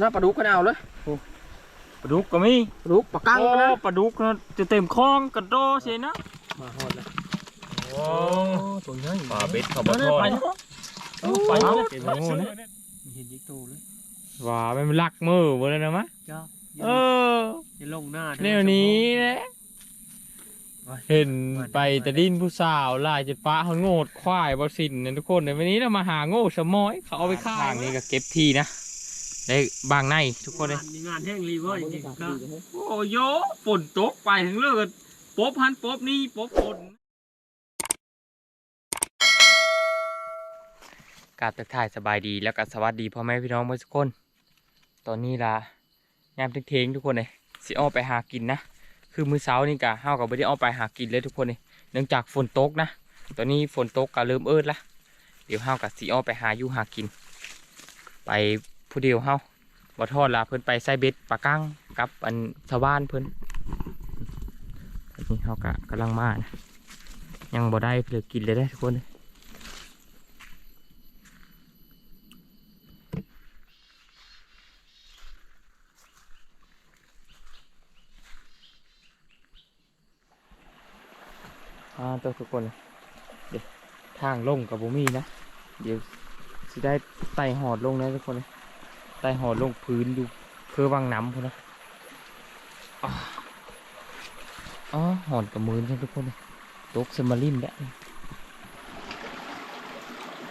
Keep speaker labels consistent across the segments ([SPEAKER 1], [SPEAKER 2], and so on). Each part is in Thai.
[SPEAKER 1] น่าปลาดุกก็เอาเลย
[SPEAKER 2] ปลาดุกก็มี
[SPEAKER 1] ปลาดุกปลากัง
[SPEAKER 2] โอ้
[SPEAKER 1] ก็นะ
[SPEAKER 2] ปลาดุกนะจะเต็มคลองกระโดดเสียนะ
[SPEAKER 1] มาหอดเลย
[SPEAKER 2] โอ้
[SPEAKER 1] ตัวใหญ่
[SPEAKER 2] ปลาเบ็ดเขาบ่ทอด
[SPEAKER 1] ไปเนาะไปเนาะเห็น
[SPEAKER 2] โอ้โหเนี่ย
[SPEAKER 1] ยิกโตเลย
[SPEAKER 2] ว่ามันลักมือบ่เลยนะมะ
[SPEAKER 1] จ้า
[SPEAKER 2] เออ
[SPEAKER 1] อย่าลงหน้า
[SPEAKER 2] แนวนี้แหละเห็นไปแต่ดินผู้สาวลายจะป้าเขาโง่ควายบ่สินนะทุกคนในวันนี้เรามาหาโง่สมอยเขาเอาไปฆ่าทางนี้ก็เก็บที่นะ ได้บางในทุกคนเลย
[SPEAKER 1] มีงานแห้งรีเวอร์จริงๆก็
[SPEAKER 2] โอ้โยฝนตกไปถึงเลิกป๊บหันป๊บนี่ป๊บฝนกราบทักทายสบายดีแล้วก็สวัสดีพ่อแม่พี่น้องเมื่อสักคน ตอนนี้ล่ะยามเทงๆทุกคนเลยสิออกไปหากินนะคือมื้อเช้านี่กะเฮากับไม่ได้ออกไปหากินเลยทุกคนเลยเนื่องจากฝนตกนะ ตอนนี้ฝนตกก็เริ่มเอิดละเดี๋ยวเฮากับสิออกไปหาอยู่หากิน ไป ผู้เดียวเฮาบ่ทอดละเพิ่นไปใส่เบ็ดปลากั้งกับอันชาวบ้านเพิ่นนนี้เฮากะกำลังมานะยังบ่ได้เหลือกินเลยได้ทุกคนอ่าตัวทุกคนเลยเดี๋ยวทางลงกับบ่มีนะ เดี๋ยวสิได้ไต่หอดลงนะทุกคนเล ยไต่หอดลงพื้นดูเพื่อวางน้ำพุ่นนะอ๋อหอดกับมือใช่ทุกคนเลยตกสมาริมแหล้ว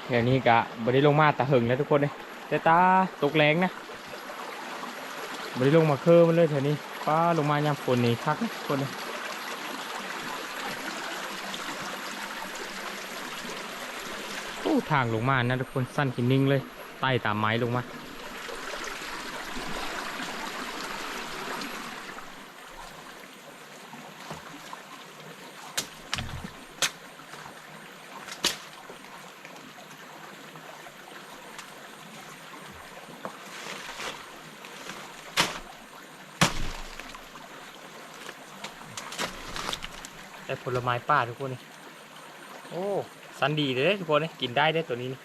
[SPEAKER 2] แถวนี้กะบ่ได้ลงมาตาหึงแล้วทุกคนเลยแต่ตาตกแรงนะบ่ได้ลงมาเคอมันเลยแถวนี้ป้าลงมายามฝนนี่คักทุกคนเลยโอ้ทางลงมานะทุกคนสั้นกินนิ่งเลยไต่ตามไม้ลงมา แต่ผลไม้ป่าทุกคนนี่โอ้สันดีเลยทุกคนนี่กินได้ได้ตัวนี้นี่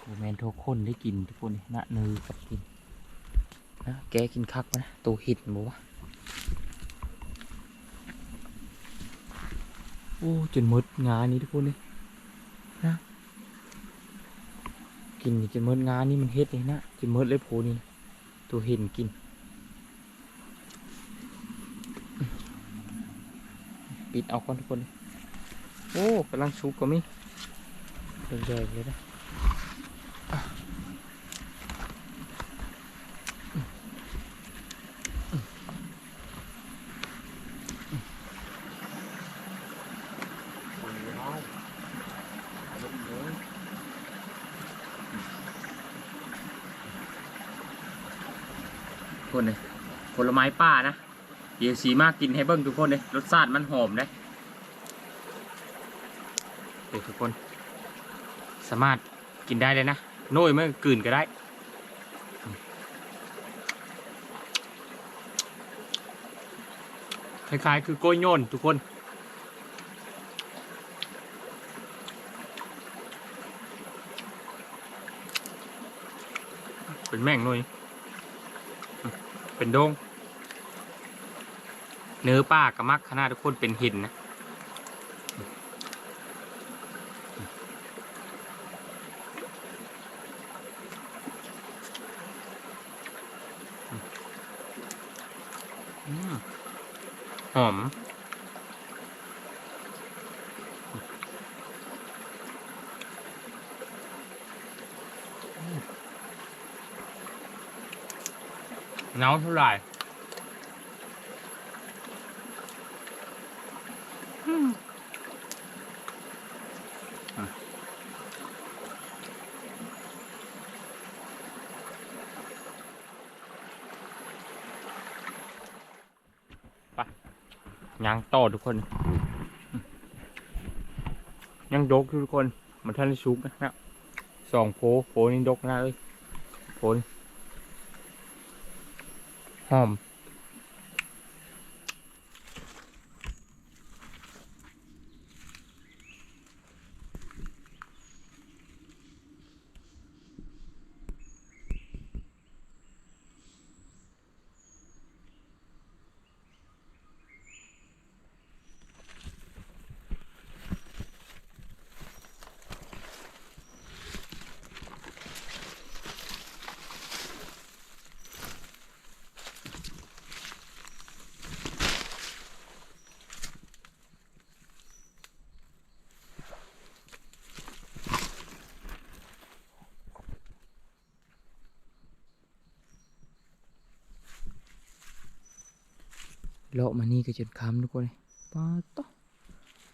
[SPEAKER 2] โอแมนทุกคนได้กินทุกคนนี่นะเนยกับกินนะแกกินคักปะนะตัวหิดหมูวโอ้จนมดงานนี้ทุกคนนี่นะ กินกินหมดงานนี่มันเฮ็ดเลยนะกินเมดเลยโพนี่ตัวเห็นกิน ปิดเอาก่อนทุกคน โอ้กำลังชุกก็มีใหญ่เลยนะทุกคนเลยผลไม้ป่านะ เดี๋ยวสีมากกินให้เบิ้งทุกคนเลยรสชาติมันหอมเลยเดี๋ทุกคน สามารถกินได้เลยนะโน้ยเมื่อกลืนก็ได้คล้ายๆ คือโกยโยนทุกคนเป็นแม่งหน่อย เป็นโดง เนื้อป้ากระมักขนาดทุกคนเป็นหินนะอหอมเนาเท่าไหร่อืมอะ ไปยังต่อทุกคน ยังดกทุกคนมันท่านชุกนะสองโผโผนี่ดกนะเลยโผนี่หอม เลาะมานี่ก็จนค้ำทุกคนเลยป้าต๊อ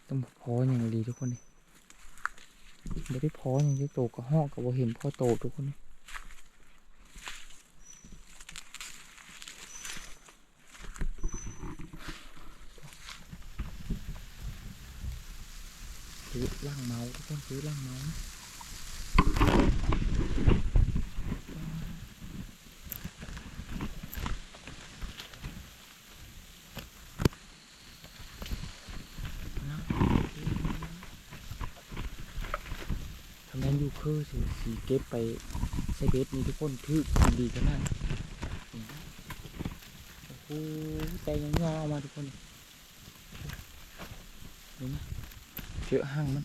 [SPEAKER 2] ต้องพออย่างดีทุกคนเลยไม่ได้พออย่างที่โตก็ห้องก็บ่เห็นพ่อโตทุกคนเลยซื้อล่างเมาทุกคนซื้อล่างเมานะ ทำนั้นอยู่คือสิสีเก็บไปใส่เบสนี่ทุกคนถือดีขนาดนี่นะโอ้โหใจยังงอออกมาทุกคนนี่นะเชือห้างมัน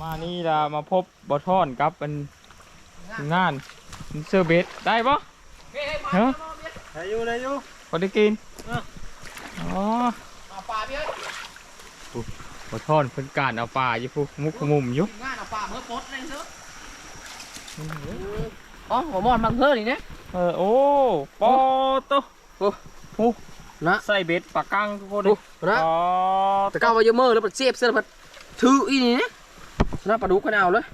[SPEAKER 2] มานี่ละมาพบบอทอนกับเป็นงานเซอร์เบสได้ปะเฮ้ย
[SPEAKER 1] อายุอายุ
[SPEAKER 2] พอได้กิน
[SPEAKER 1] อะ
[SPEAKER 2] อ๋อ
[SPEAKER 3] เอาปลา พี่เอ้ย
[SPEAKER 2] ขอโทษเพิ่นการเอาปลาอยู่พุมุกขมุมอยู่
[SPEAKER 3] งานเอาปลาเมื่อปดเลยเถอะอ๋อหัวมอนบางเพื่อนี่นะ
[SPEAKER 2] เออโอ้ปอโต
[SPEAKER 3] โอ้
[SPEAKER 2] โอ้
[SPEAKER 3] นะ
[SPEAKER 2] ใส่เบ็ดปลากังทุกคน
[SPEAKER 3] โอ้นะ
[SPEAKER 2] ปอ
[SPEAKER 3] แต่ก้าวไปเยอะเมื่อแล้วมันเสียบเสื้อมันถืออีนี่นะนะปลาดุกกันเอาเลย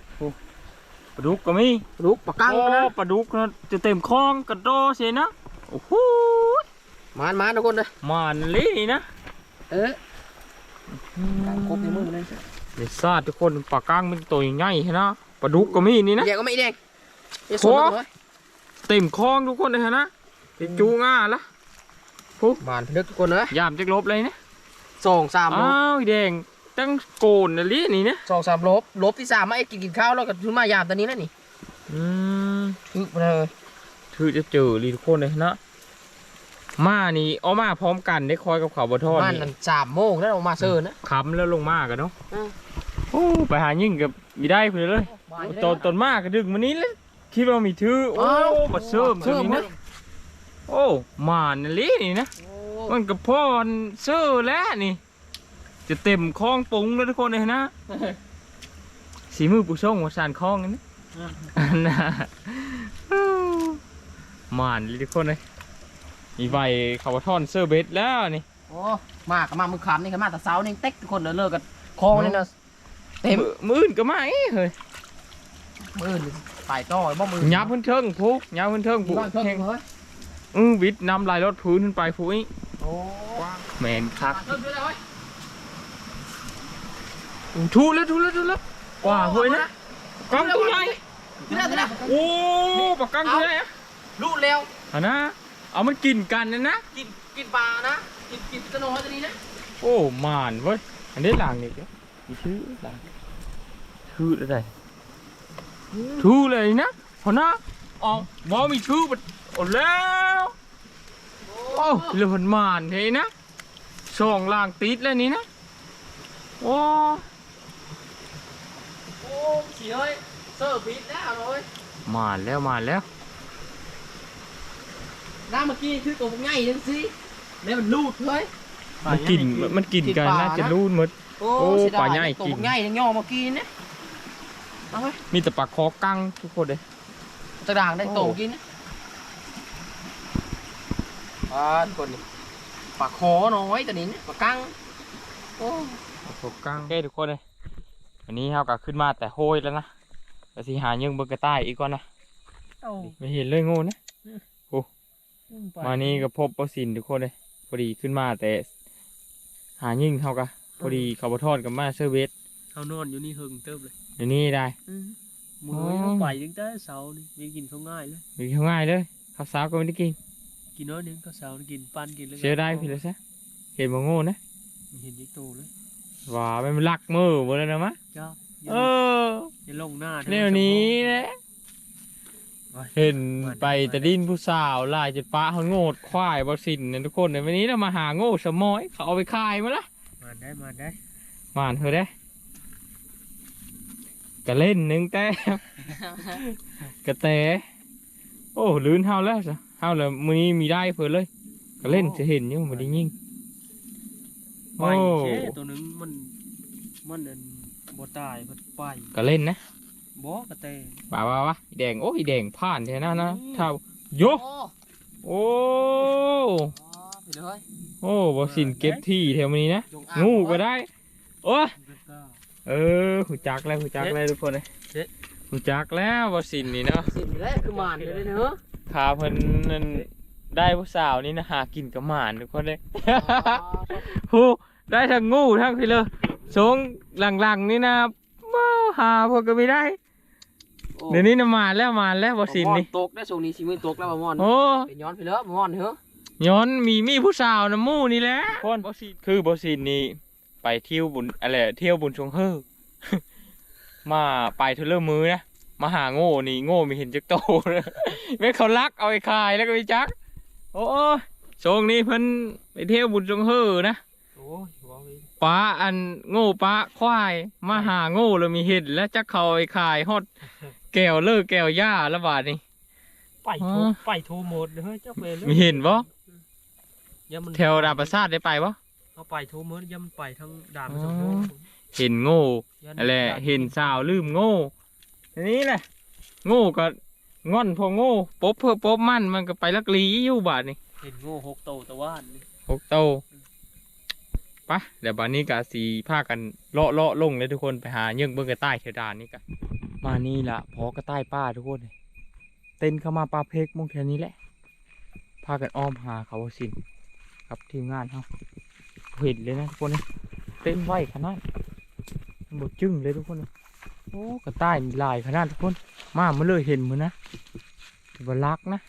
[SPEAKER 2] ปลาดุกก็มี
[SPEAKER 3] ปลาดุกปลากัง
[SPEAKER 2] โอ้
[SPEAKER 3] กันนะ
[SPEAKER 2] ปลาดุกนะจะเต็มคลองกระโดดเสียนะโอ้โห
[SPEAKER 3] มานมานทุกคนเลย
[SPEAKER 2] มันเลยนี่นะ
[SPEAKER 3] เออครบในมือเลย
[SPEAKER 2] เดี๋ยวซาดทุกคนปลากังมันตัวใหญ่ๆนะปลาดุกก็มีนี่นะ
[SPEAKER 3] แดงก็ไม่แดงไอ้ส่วนเลย
[SPEAKER 2] เต็มคลองทุกคนเลยนะติดจูง่าละ
[SPEAKER 3] มานเด็กทุกคนเลย
[SPEAKER 2] ยามจะลบเลยนะ
[SPEAKER 3] สองสามล
[SPEAKER 2] อ้า
[SPEAKER 3] บ
[SPEAKER 2] วแดงตั้งโกนนะลินี่นะ
[SPEAKER 3] สองสามลบลบที่สามมาไอ้กินกินข้าวแล้วก็ทุนมายามตอนนี้แล้วนี่
[SPEAKER 2] อืม
[SPEAKER 3] ถือมาเลย
[SPEAKER 2] ถือจะเจอรีทุกคนเลยนะ มานี่เอามาพร้อมกันได้คอยกับเขาวบทอด
[SPEAKER 3] มัน
[SPEAKER 2] นี่
[SPEAKER 3] นั่นสามโมงแล้วออกมาเซิร์นะ
[SPEAKER 2] ค้ำแล้วลงมากันเนาะ
[SPEAKER 3] อืม
[SPEAKER 2] โอ้ไปหายิ่งกับมีได้เพื่อเลยตอนตอนมากก็ดึกมันนี้เลยคิดว่ามีถือโอ้มาเสริมตัวนี้นะโอ้หมานนะลินี่นะ มันกับพ่อนเสื้อแล้วนี่ จะเต็มคลองปุงแล้วทุกคนเลยนะ สีมือผู้ชงหัวสานคลองนี่นะอันน่ะหมานเลยทุกคนเลย มีใบเขาวทอนเสื้อเบสแล้วนี่
[SPEAKER 3] โอ้มากับมามือขำนี่กับมาแต่เสานี่เต็กทุกคนเดินเลิกกันคลองนี่นะเต็ม
[SPEAKER 2] มือมืออื่นก็มาเอ้ยเฮ้ย
[SPEAKER 3] มือไปต่อบ่มือ
[SPEAKER 2] ยับพื้นเทิงผู้ยับพื้นเทิง
[SPEAKER 3] ผู้
[SPEAKER 2] ผู้
[SPEAKER 3] บ้านเพิ่ง
[SPEAKER 2] แข่ง
[SPEAKER 3] เฮ้ย
[SPEAKER 2] อือวิทย์นำลายรถพื้นขึ้นไปผู้อี
[SPEAKER 3] โอ้
[SPEAKER 2] แมนคัก
[SPEAKER 3] เพิ่งด้วยเลย
[SPEAKER 2] ทูแล้วทูแล้วทูแล้วว้าเฮ้ยนะกังตัวใหญ่
[SPEAKER 3] ขึ้นแล้วขึ้นแล้ว
[SPEAKER 2] โอ้ปากกังตัวใหญ่อะ
[SPEAKER 3] ลูกเร็ว
[SPEAKER 2] เอานะ เอามันกินกันนะนะ
[SPEAKER 3] กินกินปลานะกินกินกระโนดตัวนี้นะ
[SPEAKER 2] โอ้มานเว้ยอันนี้หลังนี่เดี๋ยวมีชื่อหลังชื่ออะไรชื่อเลยนะพอนะอ๋อว่ามีชื่อมันโอ้แล้วโอ้เรื่องมันมานเฮ้ยนะสองล่างติดแล้วนี่นะโอ้
[SPEAKER 3] โอ้สีเฮ้ยเสิร์ฟผิดแล้วเลย
[SPEAKER 2] มานแล้วมานแล้ว
[SPEAKER 3] น้าเมื่อกี้คือตัวง่ายจังสิแล้วมันลูดเฮ้ย
[SPEAKER 2] มันกินมันกินกัน
[SPEAKER 3] กินปลา
[SPEAKER 2] น่าจะ
[SPEAKER 3] นะ
[SPEAKER 2] รูนหมด
[SPEAKER 3] โอ้
[SPEAKER 2] โอ้
[SPEAKER 3] เสียด
[SPEAKER 2] ปลาใหญ่กิน
[SPEAKER 3] ตัวง่ายยังย่อเมื่อกี้นะเอาไว้
[SPEAKER 2] มีแต่ปลาคอกังทุกคนเลย
[SPEAKER 3] ตะด่างได้
[SPEAKER 2] โอ้
[SPEAKER 3] โตกินนะปลาทุกคนนี่ปลาคอน้อยตัวนี้นะปลากังโอ้
[SPEAKER 2] ปลาคอกังโอเคทุกคนเลยวันนี้เราก็ขึ้นมาแต่โฮยแล้วนะแต่สิหายังเบิกกระต่ายอีกก่อนนะ
[SPEAKER 1] เอ้า
[SPEAKER 2] ไม่เห็นเลยโง่นะ
[SPEAKER 1] ไป
[SPEAKER 2] มานี่ก็พบปลาสินทุกคนเลยพอดีขึ้นมาแต่ หายิ่งเขากะพอดีเขาบทอดกับมาเซอร์เวส
[SPEAKER 1] เขานอนอยู่นี่หึงเติบเลย
[SPEAKER 2] เดี๋ยวนี้ได้
[SPEAKER 1] มือ
[SPEAKER 2] อ๋อ
[SPEAKER 1] เขาไปตั้งแต่เสาร์นี่มีกินเขาง่ายเลย
[SPEAKER 2] มีเขาง่ายเลยข้าวสาวก็ไม่ได้กิน
[SPEAKER 1] กินน้อยหนึงก็เสาร์นี่กินปันกินแล้วก็
[SPEAKER 2] เสียได้พี่เลยซะเห็นบ่โง่นะ
[SPEAKER 1] ไม่เห็นยิ่งโตเลย
[SPEAKER 2] ว่าไม่นลักมือหมดเลยนะมะ
[SPEAKER 1] จ้า
[SPEAKER 2] เออ
[SPEAKER 1] อย่าลงหน้า
[SPEAKER 2] เดี๋ยวนี้แหละ เห็นไปแต่ดินผู้สาวลายจุดป้าเขาโง่ควายบอสินนะทุกคนในวันนี้เรามาหาโง่สมอยเขาเอาไปขายมาละ
[SPEAKER 1] มาได้มาได้
[SPEAKER 2] หวานเธอได้กะเล่นหนึ่งแต้มกะแตโอ้ลื่นเฮาแล้วจ้ะเฮาแล้วมือนี้มีได้เพิ่นเลยกะเล่นจะเห็นอยู่มันได้ยิ่ง
[SPEAKER 1] ไป
[SPEAKER 2] โอ้
[SPEAKER 1] เช่ตัวหนึงมันมันอันบ่ตายมันไป
[SPEAKER 2] กะเล่นนะ
[SPEAKER 1] บ่กระเต
[SPEAKER 2] ป่าวาวะอีแดงโอ้ยอีแดงผ่านแท้นะนะเท่าโย
[SPEAKER 3] โอ้
[SPEAKER 2] โอ้
[SPEAKER 3] ไปเลย
[SPEAKER 2] โอ้บอสินเก็บที่แถวนี้นะ
[SPEAKER 3] จงอ่าง
[SPEAKER 2] งูก็ได้โอ้
[SPEAKER 1] ก็ก็
[SPEAKER 2] เออหูจักแล้วหูจักแล้วทุกคนเลย
[SPEAKER 1] เอ๊ะ
[SPEAKER 2] หูจักแล้วบอสินนี่เนาะ
[SPEAKER 3] สิบแล้วคือหมานเลยเนอะ
[SPEAKER 2] ขาเพิ่นนั่นได้ผู้สาวนี่นะหากินกับหมานทุกคนเลยฮู้ได้ทั้งงูทั้งพี่เลยสงหลังๆนี่นะมาหาพวกก็ไม่ได้ เดี๋ยวนี้นะหมานแล้วหมานแล้วบอสินนี่
[SPEAKER 3] ตกได้ช่วงนี้สิมือตกแล้วบ่มอน
[SPEAKER 2] โอ้
[SPEAKER 3] เป็นย้อนไปแล้วบ่มอนเถอะ
[SPEAKER 2] ย้อนมีมีผู้สาวนะหมู่นี่แหละคนบอสินคือบอสินนี่ไปเที่ยวบุญอะไรเที่ยวบุญชงเฮอมาไปเทเลอร์มือนะมาหาโง่นี่โง่มีเห็นจักโตเลยแม่เขาลักเอาไอ้คายแล้วก็ไปจัก โอ้ยช่วงนี้เพิ่นไปเที่ยวบุญชงเฮอนะ
[SPEAKER 1] โอ้ยว้าวเลย
[SPEAKER 2] ป้าอันโง่ป้าควายมาหาโง่แล้วมีเห็นแล้วจักเขาไอ้คายฮอด แก้วเลิกแก้วย่าแล้วบาดนี่
[SPEAKER 1] ไปโทร
[SPEAKER 2] อ๋อ
[SPEAKER 1] ไปโทรหมดเลยเฮ้ยเจ้าไปเลย
[SPEAKER 2] มีเห็นบ่
[SPEAKER 1] ย่ามัน
[SPEAKER 2] แถวดาบประสาทได้ไปบ่
[SPEAKER 1] เอาไปโทรหมดย่ามันไปทั้งด่าน
[SPEAKER 2] อ๋อ
[SPEAKER 1] สองโมง
[SPEAKER 2] เห็นโง่
[SPEAKER 1] ย่าน
[SPEAKER 2] อะไร
[SPEAKER 1] ด่า
[SPEAKER 2] เห็นสาวลืมโง่ทีนี้แหละ โง่ก็งอนพอโง่ป๊บเพื่อป๊บมันมันก็ไปลักลีอยู่บาดนี่
[SPEAKER 1] เห็นโง่หกโตตะว่านนี่
[SPEAKER 2] หกโตปะเดี๋ยวบานนี้กะสีพากันเลาะเลาะลงเลยทุกคนไปหาเยื่องเบิ้งกระต่ายเทวดานนี่กะ มานี่ละพอกระต่ายป้าทุกคนเลยเต้นเข้ามาปลาเพกมงแค่นี้แหละพากันอ้อมหาเขาสินกับทีมงานเขาเห็นเลยนะทุกคนเลยเต้นไหวขนาดบดจึ้งเลยทุกคนโอ้กระต่ายลายขนาดทุกคน มาเมื่อเลยเห็นมือนะถือว่ารักนะ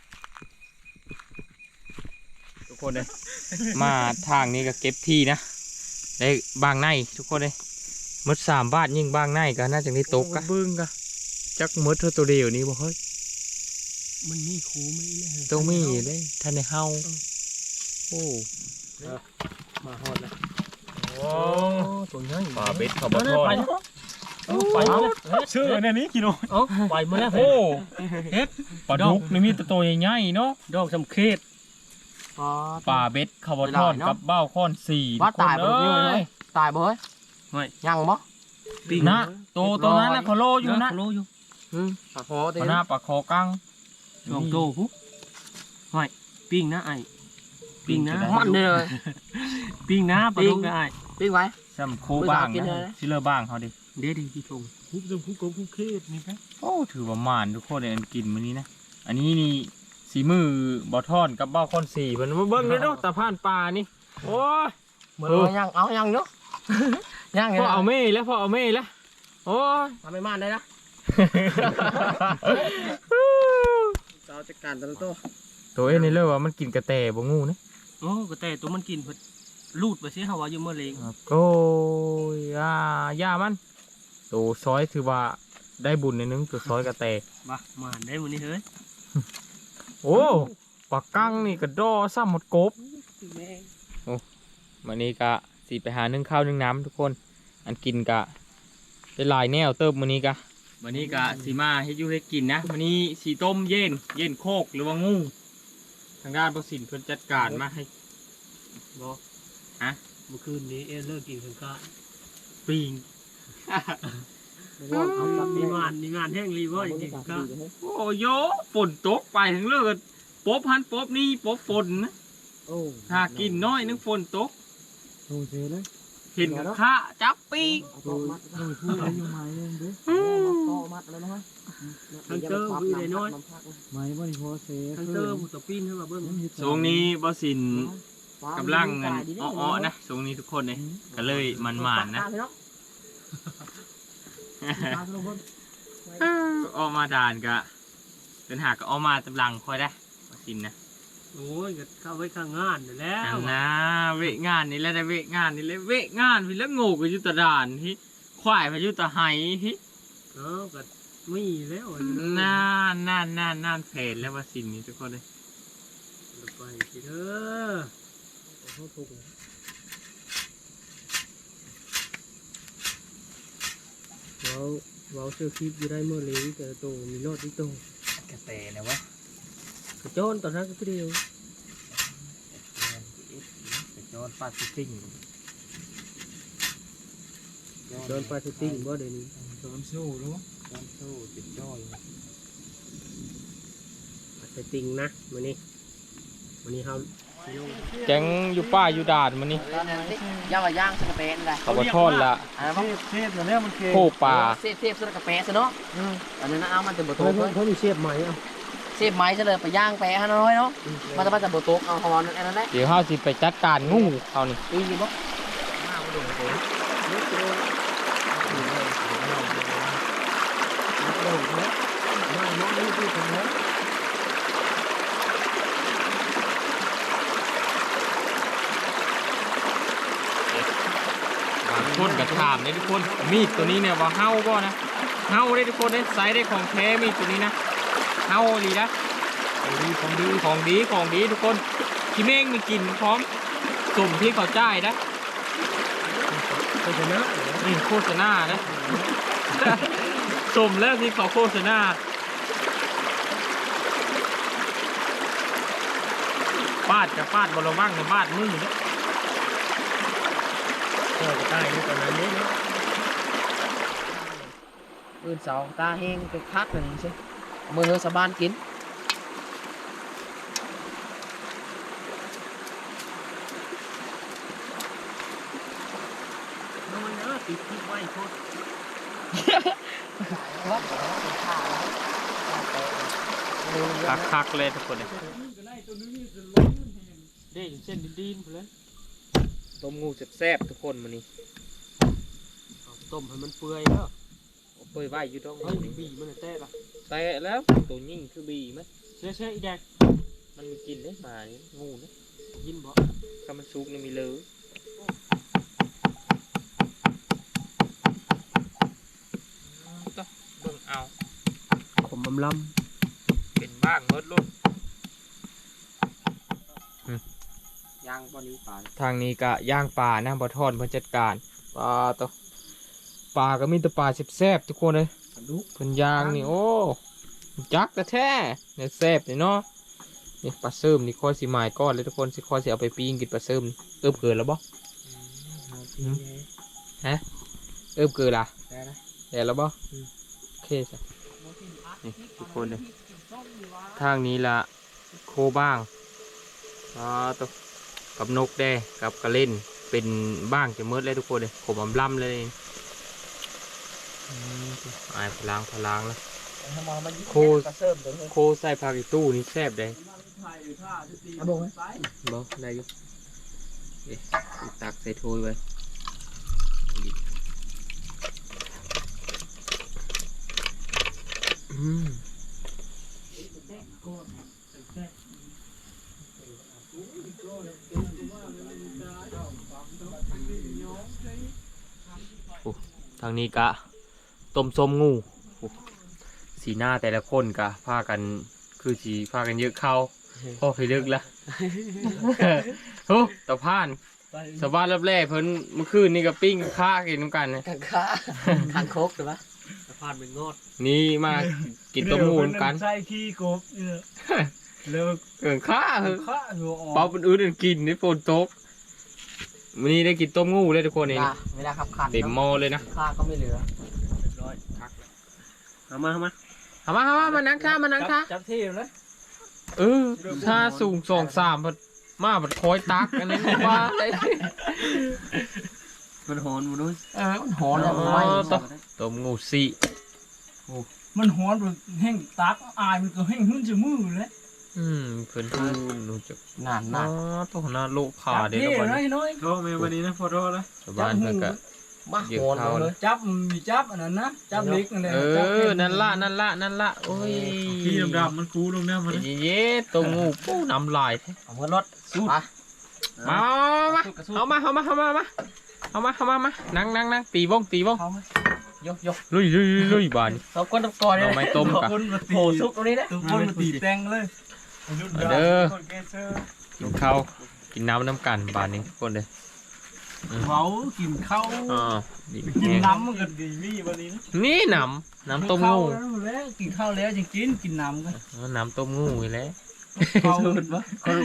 [SPEAKER 2] ทุกคนเลยมาทางนี้ก็เก็บที่นะได้บางในทุกคนเลยมดสามบาทยิ่งบางในก็น่าจะได้ตกกะบึ้งกะ จักมดเท่าตัวเดียวนี้บ่เฮ้ย
[SPEAKER 1] มันมีครูไหมเนี่ย
[SPEAKER 2] ต้องมีเลยท่านในเฮาโอ้
[SPEAKER 1] มาฮอดแล้ว
[SPEAKER 2] โอ้
[SPEAKER 1] ตัวใหญ่
[SPEAKER 2] ปลาเบ็ดเขาบ่ทอด
[SPEAKER 1] ไปแล้วไปแล้ว
[SPEAKER 2] ชื่อเนี่ยนี่กิโล
[SPEAKER 1] เอ้าไปหมาแล้ว
[SPEAKER 2] โอ้เฮ็ดปลาดุกนี่มีแต่ตัวใหญ่ๆเนาะ
[SPEAKER 1] ดอกสำเขต
[SPEAKER 2] ปลาเบ็ดเขาบ่ทอดกับเบ้าค้อนสี่
[SPEAKER 3] ว่าตาย
[SPEAKER 2] ทุ
[SPEAKER 3] บ่
[SPEAKER 2] กคน
[SPEAKER 3] อยู่
[SPEAKER 2] เอ้
[SPEAKER 3] เลยยตายบ่เฮ้ย
[SPEAKER 1] ไม่
[SPEAKER 3] ยังบ่
[SPEAKER 1] ปิ้ง
[SPEAKER 2] นะตัวตัวนั้นนะเขาโลอยู่นะ
[SPEAKER 1] โลอยู่
[SPEAKER 3] อืม ปลาคอเต็
[SPEAKER 2] ปลาหน้าปลาคอกัง
[SPEAKER 1] สองโตปุ๊บไม่ปิ้งนะไอ้ปิ้งนะ
[SPEAKER 3] มันเลย
[SPEAKER 1] ปิ้งนะปลาดุกนะไอ้
[SPEAKER 3] ปิ้งไว้
[SPEAKER 2] ซ้ำโคบ้าง
[SPEAKER 3] กินเลย
[SPEAKER 2] นะ
[SPEAKER 3] นะ
[SPEAKER 2] ชิเลอร์บ้างเขาดิ
[SPEAKER 1] เดี๋ยวดีที่ทงคุบจมคุบกบคุบเคสนี่ครับ
[SPEAKER 2] โอ้ถือว่าหมานทุกคนเลยอันกินมื้อนี้นะอันนี้นี่สีมือบอทอนกับเบ้าค้อนสี่เพิ่นมาเบิ่งเลยเนาะตาผ่านปลานี่โอ้ย
[SPEAKER 3] เหมือน
[SPEAKER 2] เออ
[SPEAKER 3] ว่ายังเอายังเนาะยัง
[SPEAKER 2] พ่อเอาเม่แล้วพ่อเอาเม่แล้วโอ้ย
[SPEAKER 3] ทำไม่มานได้นะ เราจัดการแต่ละตัว
[SPEAKER 2] ตัวเอ้ยนี่เลยว่ามันกินกระแตบ่งูนะ
[SPEAKER 1] โอ้ก็แต่ตัวมันกินเพิ่นลูดไปสิเฮาว่าอยู่เมื่อเลง
[SPEAKER 2] โอ้ยอ่าย่ามันตัวซอยถือว่าได้บุญในดนึงตัวซอยกระแต
[SPEAKER 1] มามาได้มื้อนี้เฮ้ย
[SPEAKER 2] โอ้ปลากังนี่ก็ดอซ้ำหมดกบวันนี้ก็สีไปหานึ่งข้าวนึ่งน้ำทุกคน อันกินกะได้หลายแนวเติมวันนี้กะ วันนี้กะสีมาให้อยูให้กินนะวันนี้สีต้มเย็นเย็นโคกหรือว่างูทางด้านประสินเพิ่นจัดการมาให้
[SPEAKER 1] บ่
[SPEAKER 2] ฮะ
[SPEAKER 1] เมื่อคืนนี้เอ็นเลิกกินข้าวกะปิ้งมีงานมีงานแห้งรีบ่จริงๆก็
[SPEAKER 2] โอ้โยฝนตกไปทั้งเลือกป๊บหันป๊บนี่ป๊บฝนนะ
[SPEAKER 3] โอ้
[SPEAKER 2] ถ้ากินน้อยนึงฝนตก
[SPEAKER 3] โอ้เจอเลย
[SPEAKER 2] เห็นกับข้าจับปีก
[SPEAKER 3] เอาตัวมัดเอาพูดอะไรอยู่ไหมเองเด้อต่อมัดแล้วนะฮะ
[SPEAKER 1] ทั้งเจอผู้ใดน้อย
[SPEAKER 3] ไม่บ่พอเสีย
[SPEAKER 1] ทั้งเจอผู้ตะปิ้นให้มาเบิ่ง
[SPEAKER 2] ช่วงนี้บสินกำลังเงินอ้อๆนะช่วงนี้ทุกคนเลยก็เลยมันหมานนะออกมาด่านกะเป็นหากก็ออกมาตำลังคอยได้มาสินนะ
[SPEAKER 1] โอ้ยก็เข้าไว้ข้างงานนั่นแล้
[SPEAKER 2] อั
[SPEAKER 1] วน
[SPEAKER 2] นะเวะงานนี่แหละได้เวะงานนี่แหละเวะงานพี่แล้วโง่ก็อยู่แตะด่านที่ควายมาอยู่แตะไห้ที่
[SPEAKER 1] เออก็มีแล้ว
[SPEAKER 2] น่านน่านน่านน่านแผนแล้วว่าสินนี้ทุกคนเลย
[SPEAKER 1] ไปสิเด้อเราเราเสื้อคลิปอยู่ได้เมื่อเลี้ยงแต่โตมีรอดที่โต
[SPEAKER 2] กระเตะนะวะ
[SPEAKER 1] กระ โจนตอนนั้นก็เดียว
[SPEAKER 2] กระโจนปาซิฟิง
[SPEAKER 1] โดนปลาสติ้งบ่เดี๋ยวนี้
[SPEAKER 3] โดนสู้รู้
[SPEAKER 2] โโอ้
[SPEAKER 1] ติดจ้อยไปติงนะมื้อนี้มื้อนี้เฮาสิลง
[SPEAKER 2] แก๊งอยู่ป้าอยู่ด่านมันนี่
[SPEAKER 3] ตอนนั้นนี่ย่างว่าย่างสกะเปะนี่แหละ
[SPEAKER 2] เขาบทอดละ
[SPEAKER 3] อันนั้น
[SPEAKER 1] เทพแล้วมันเค
[SPEAKER 2] โคป่า
[SPEAKER 3] เซฟเซฟสกะเปะซะเนาะอันนั้นเอามันจะบ่โต
[SPEAKER 1] เพิ่น
[SPEAKER 3] กเลย
[SPEAKER 1] เพิ่นมีเชฟใหม่เอะ
[SPEAKER 3] เซฟไม้ซะเลยไปย่างแปะให้น้อยเนาะมันจะมาจะบ่โตกเอาฮอนอันนั้นแหละ
[SPEAKER 2] เดี๋ยวเฮาสิไปจัดการงูเขานี่
[SPEAKER 3] ตีอยู่บ่
[SPEAKER 2] บางคนก็ถามเลยทุกคนมีดตัวนี้เนี่ยว่าเฮาบ่นะเฮาได้ทุกคนได้ไซส์ได้ของแท้มีดตัวนี้นะ เฮาดีนะของดีของดีของดีของดีทุกคนขี้เม้งมีกลิ่นพร้อมสมที่เขาจ่ายนะ
[SPEAKER 1] โฆษณา
[SPEAKER 2] อืมโฆษณานะสมแล้วที่เขาโฆษณาฟาดกับฟาดบอลว่างกับบาดมือเนี่ย
[SPEAKER 1] เออก็ได้นี่ตอนนั้นนี่เนาะ
[SPEAKER 3] ปืนเสาตาแห้งไปคักหนึ่งใช่ มือเฮอสะบานกิน
[SPEAKER 1] น้อยนะติดที่ไว้โคตร
[SPEAKER 2] คักคักๆเลยทุกคนเลยเด้อยู่เส้นดินๆไปเลยต้มงูแซ่บๆทุกคนมันนี่
[SPEAKER 1] เอาต้มให้มันเปื่อยแล้ว
[SPEAKER 2] เปื่อยไว้อยู่ตรง
[SPEAKER 1] เฮ้ย
[SPEAKER 2] นี้
[SPEAKER 1] บีมันน่ะแตะละ
[SPEAKER 2] แต่แล้วตัวยิ่งคือบีไหม
[SPEAKER 1] เชื่อเชื่ออีแดก
[SPEAKER 2] มันมีกลินได้มานี่งูนะ
[SPEAKER 1] ยินบ่
[SPEAKER 2] ถ้ามันซุกนี่มีเลยต้องเบิ่งเอา
[SPEAKER 1] ขมอำล
[SPEAKER 2] เป็นบ้างเมิดลุ่น
[SPEAKER 3] ย่างบอนี้ปลา
[SPEAKER 2] ทางนี้ก็ย่างปลานะบ่ทอนเพิ่นจัดการปลาตัวปลาก็มีแต่ปลาแซ่บๆทุกคนเลยำ
[SPEAKER 1] ดู
[SPEAKER 2] เพิ่นย่างนี่โอ้จักแต่แท้เนี่ยแซ่บนี่เนาะนี่ปลาเสริมนี่คอยสิหมายก้อนเลยทุกคนสิคอยสิเอาไปปิ้งกินปลาเสริมนี่เอิบเกลือแล้วบ่เอิบเกลือล่ะ
[SPEAKER 3] ได้นะ
[SPEAKER 2] แต่แล้วบ่โอเคจ้ะนี่ทุกคนเลยทางนี้ละโคบ้างอ่าตัวกับนกแด้กับกระเล่นเป็นบ้างจะมืดเลยทุกคนเลยผมอำล่ำเลย อืมอายพลางพลางแล้วโค
[SPEAKER 3] กระเซิร์ฟตัวนี้
[SPEAKER 2] โคใส่ผักอีตู้นี่แซ่บเลย
[SPEAKER 3] เอาบอกไหม
[SPEAKER 2] บ่ได้อยู่เอ๊ะตักใส่ถ้วยไว้อืมโอ้ทางนี้กะ ต้มส้มงูโอ้สีหน้าแต่ละคนกะพากันคือสีพากันเยอะเข้าพ่อเคยเลิกละโอ้ตะพานสบานรับแร่เพิ่นเมื่อคืนนี่ก็ปิ้งข้ากินน้ำกันนะ
[SPEAKER 3] ขังขาขังโคกถูกปะ
[SPEAKER 1] สะพานเป็นงอด
[SPEAKER 2] นี่มากินต้มหมูนกัน
[SPEAKER 1] ใส่ขี้กบเนี่ยเลิก
[SPEAKER 2] เกินข้าเหอะ
[SPEAKER 1] ข้าหัวออก
[SPEAKER 2] เปาเป็นอื่นกินนี่ฝนตกวันนี้ได้กินต้มงูเลยทุกคนนี่
[SPEAKER 3] เวลาเวลาขับขัน
[SPEAKER 2] เต็มหม้อเลยนะ
[SPEAKER 3] ข้าก็ไม่เหลือ
[SPEAKER 1] เรียบร้อยคักแล้ว เอามาเอามา
[SPEAKER 2] เอามาเอามามานั่งข้ามานั่งข้า
[SPEAKER 1] จับที่เลย
[SPEAKER 2] เออถ้าสูงสองสามมันมาบัดคอยตักอันนี้ว่าได้
[SPEAKER 1] มันหอนมันนู้น
[SPEAKER 3] เออมันหอนแล้วมันไหม้
[SPEAKER 2] อ๋อต้องต้มงูสิ
[SPEAKER 4] มันหอนแบบแห้งตักอายมันก็แห้งหุ่นจะมือเลย
[SPEAKER 2] อืมเพิ่นดูหนูจะ
[SPEAKER 3] นาน
[SPEAKER 2] อ๋
[SPEAKER 3] มา
[SPEAKER 2] อกตัวหน้าโลกขาเด้
[SPEAKER 4] เท่
[SPEAKER 2] แล้วบัด
[SPEAKER 4] นะ
[SPEAKER 2] นี้
[SPEAKER 4] น้อย
[SPEAKER 1] โทษแม่วันนี้นะพอโทษแล้ว
[SPEAKER 2] ชาวบ้านเพิ่นก็
[SPEAKER 3] มา
[SPEAKER 2] เยอะ
[SPEAKER 3] หอน
[SPEAKER 2] เข้า
[SPEAKER 3] หมดเลย
[SPEAKER 4] จับมีจับอันนั้นนะจับเล็กนั่นแหละ
[SPEAKER 2] เอ
[SPEAKER 4] จับ
[SPEAKER 2] อ
[SPEAKER 4] แห้ง
[SPEAKER 2] นั่นละนั่นละนั่นละโอ้ย
[SPEAKER 1] ขี้ดำๆมันคูลงเนี่ยมัน
[SPEAKER 2] เย้ๆตัวงูปู้น้ำลายแท้
[SPEAKER 3] เอาเงินรถไป
[SPEAKER 2] มามาเอามาเอามาเอามาเอามาเอามาเอามามานั่งนั่งนั่งตีวงตีวง
[SPEAKER 3] เขาไหมยกยก
[SPEAKER 2] ลุยลุยลุยลุยบาน
[SPEAKER 3] เราก้นตะกอนเลย
[SPEAKER 2] เอาไม้ต้มกับ
[SPEAKER 4] คนมาตี
[SPEAKER 3] โผล่ซุกตรงนี้นะ
[SPEAKER 4] ตัวคนมาตีแตงเลย
[SPEAKER 2] เด้อ
[SPEAKER 4] คนแกเซอร์
[SPEAKER 2] กินข้าวกินน้ำน้ำกันบานนี้ทุกคนเลย
[SPEAKER 4] เมากินข้าว
[SPEAKER 2] อ๋อดี
[SPEAKER 4] กิน
[SPEAKER 2] แห้ง
[SPEAKER 4] น้ำมันก็ดีมีวันนี้นะ
[SPEAKER 2] นี่น้ำน้ำต้ม
[SPEAKER 4] ข้าว
[SPEAKER 2] งู
[SPEAKER 4] แล้วกินข้าวแล้วจะกินกินน้ำกัน
[SPEAKER 2] อ๋อน้ำต้มงูอีกแล้ว
[SPEAKER 4] ข้าว
[SPEAKER 1] คน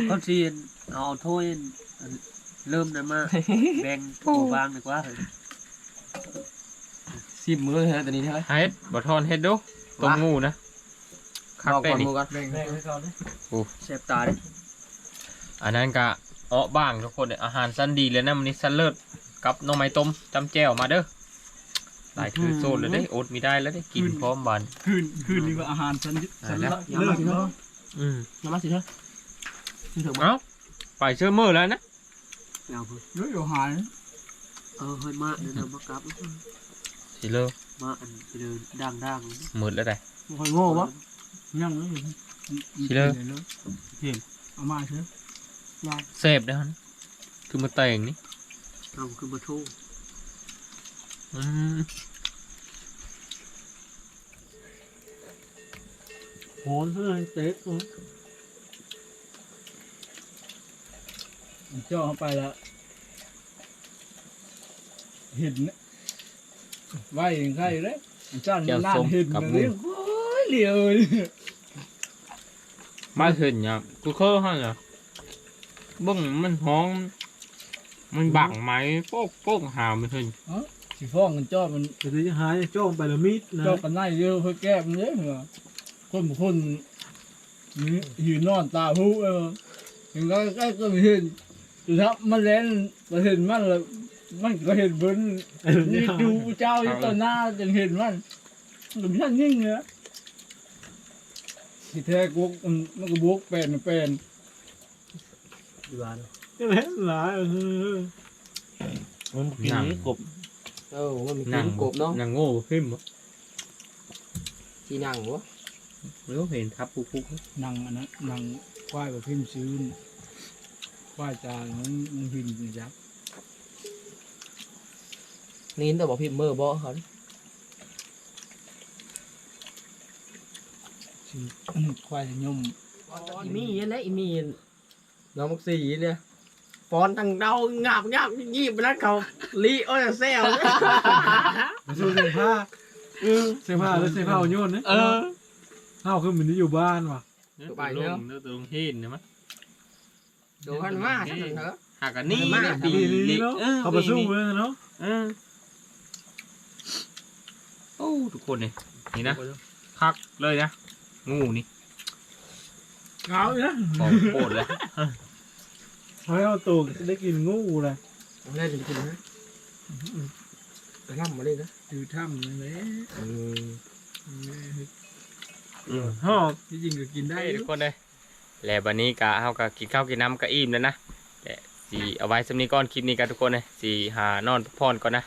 [SPEAKER 1] คนซีนเอาถ้วยเริ่มนะมาแบ่งตัวบางดีกว่า
[SPEAKER 3] สิบมือเฮ้ยตัวนี้เฮ้ย
[SPEAKER 2] เฮ็ดบ่ทอนเฮ็ดดูต้มงูนะคัก
[SPEAKER 3] ลอง
[SPEAKER 2] ได้
[SPEAKER 3] ก่อน
[SPEAKER 2] นี่
[SPEAKER 3] มือก่อน
[SPEAKER 4] แบ่งให้เขาดิ
[SPEAKER 3] เซฟตาดิ
[SPEAKER 2] อันนั้นก็เอ้อบ้างทุกคนเด้ออาหารสั้นดีเลยนะมื้อนี้สั้นเลิศกับหน่อไม้ต้มจำแจ่วมาเด้อหลายถือโซนเลยเด้ออดมีได้แล้วได้กินพร้อมบาน
[SPEAKER 4] คืนคืนนี้ว่าอาหารฉันฉัน
[SPEAKER 2] ได้แล้ว
[SPEAKER 4] เลิกเนาะ
[SPEAKER 2] อืม
[SPEAKER 3] น้ำมันสิเถอะสิเถอะมา
[SPEAKER 2] เอ้าไปเชื่อมือแล้วนะ
[SPEAKER 1] เอาเพิ่น
[SPEAKER 4] เดี๋ยวอยู่หาย
[SPEAKER 1] เออเฮ้ยมาเดินมากลับ
[SPEAKER 2] สิเลิก
[SPEAKER 1] มาอันไปเดินด่างด่าง
[SPEAKER 2] มืดแล้วได้
[SPEAKER 3] มึงคอยโง่ปะ
[SPEAKER 4] ยังเลย
[SPEAKER 2] สิเลิก
[SPEAKER 4] เอามาเถอะ
[SPEAKER 2] เสพนะฮะคือมาแต่งนี่
[SPEAKER 1] เอาคือมาโทษ
[SPEAKER 2] อืม
[SPEAKER 4] โหนเพื่อนเต๊กเจ้าไปแล้วเห็นนะไหวยังไงเลยจ้านน่าเห็นเลยโอ้ยเหลียว
[SPEAKER 2] มาเห็นเนี่ยกูเคยให้เนี่ย บึ้งมันห้อง มันบังไหมโป๊กโป๊กหาไม่เห็น
[SPEAKER 4] สีฟ้องกันจ้อมัน
[SPEAKER 5] แต่ที่หายโจ้งไปละมิดนะ
[SPEAKER 4] จ้อกันไล่เยอะเพื่อแก้มันเยอะเหรอคนบางคนนี่ยืนนอนตาหูเอออย่างก็ใกล้ก็ไม่เห็นแต่ถ้ามันเล่นมาเห็นมันแล้วมันก็เห็นบนนี่ดูเจ้าอยู่ต่อหน้าจึงเห็นมันมันก็ไม่ใช่นิ่งเนอะที่แท้กุกมันมันก็บวกเป็นเป็น
[SPEAKER 1] ดีกว่าเนาะ
[SPEAKER 5] ก็เล่นหลายเออ
[SPEAKER 1] มันกินนี้กบเออมันมี
[SPEAKER 2] นั่ง
[SPEAKER 1] กบเนาะ
[SPEAKER 2] นั่งโง่ขึ้นบ่
[SPEAKER 1] ที่นั่งวะ
[SPEAKER 2] ไม่รู้เห็นครับปุ๊กปุ๊ก
[SPEAKER 4] หนังอันนั้นหนังควายแบบพิมพ์ซื้อน่ะควายจานมันมันพิมพ์นี่จ้ะ
[SPEAKER 3] นี่แต่บอกพี่เมื่อบอกเขา
[SPEAKER 4] ชื่อควายยม
[SPEAKER 3] อีมีอะไรอีมี น้องมักสีเนี่ยฟอนทางเดางับงับยีบไปแล้วเขาลีโอ้ยเซล
[SPEAKER 5] มาสู้เสื้อผ้าเออเสื้อผ้าแล้วเสื้อผ้าเอาโยนนะ
[SPEAKER 2] เออ
[SPEAKER 5] เอ้าคือมันได้อยู่บ้านว่ะ
[SPEAKER 3] ไปเนอะ
[SPEAKER 2] เนื้อตัวลงเห็นนะมั้ย
[SPEAKER 3] ดูพันมาสักหนึ่งเถอะ
[SPEAKER 2] หากันนี่
[SPEAKER 3] มา
[SPEAKER 2] เนี่ย
[SPEAKER 3] ดี
[SPEAKER 2] ดี
[SPEAKER 5] ดี
[SPEAKER 2] เล็ก
[SPEAKER 5] เนาะ
[SPEAKER 2] เออ
[SPEAKER 5] เขาไปสู้เลยเนาะ
[SPEAKER 2] เออโอ้ทุกคนนี่นี่นะคักเลยนะงูนี่
[SPEAKER 5] เงาอยู่นะ
[SPEAKER 2] ของโคตรเลย
[SPEAKER 5] ให้เอาตัวจะได้กินงูเลย
[SPEAKER 3] เล่นจริงๆนะล่ำมาเลยนะ
[SPEAKER 5] อยู่ถ้ำนั่นแหละ
[SPEAKER 2] อืมฮอบ
[SPEAKER 5] ที่จริงก็กินได้
[SPEAKER 2] ได้ ทุกคนเลยแล้ววันนี้กะเฮาก็กินข้าวกินน้ำก็อิ่มแล้วนะแต่สีเอาไว้สำนี้ก่อนคลิปนี้กันทุกคนเลยสีหานอนพักผ่อนก่อนนะ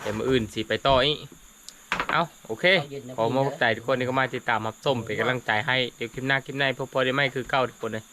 [SPEAKER 2] เดี๋ยวมื้ออื่นสีไปต่ออีก เอาโอเคขอมอบใจทุกคนที่เข้ามาติดตามรับชมเป็นกำลังใจให้เดี๋ยวคลิปหน้าคลิปหน้าพบพอได้ไหมคือเก้าทุกคนเลย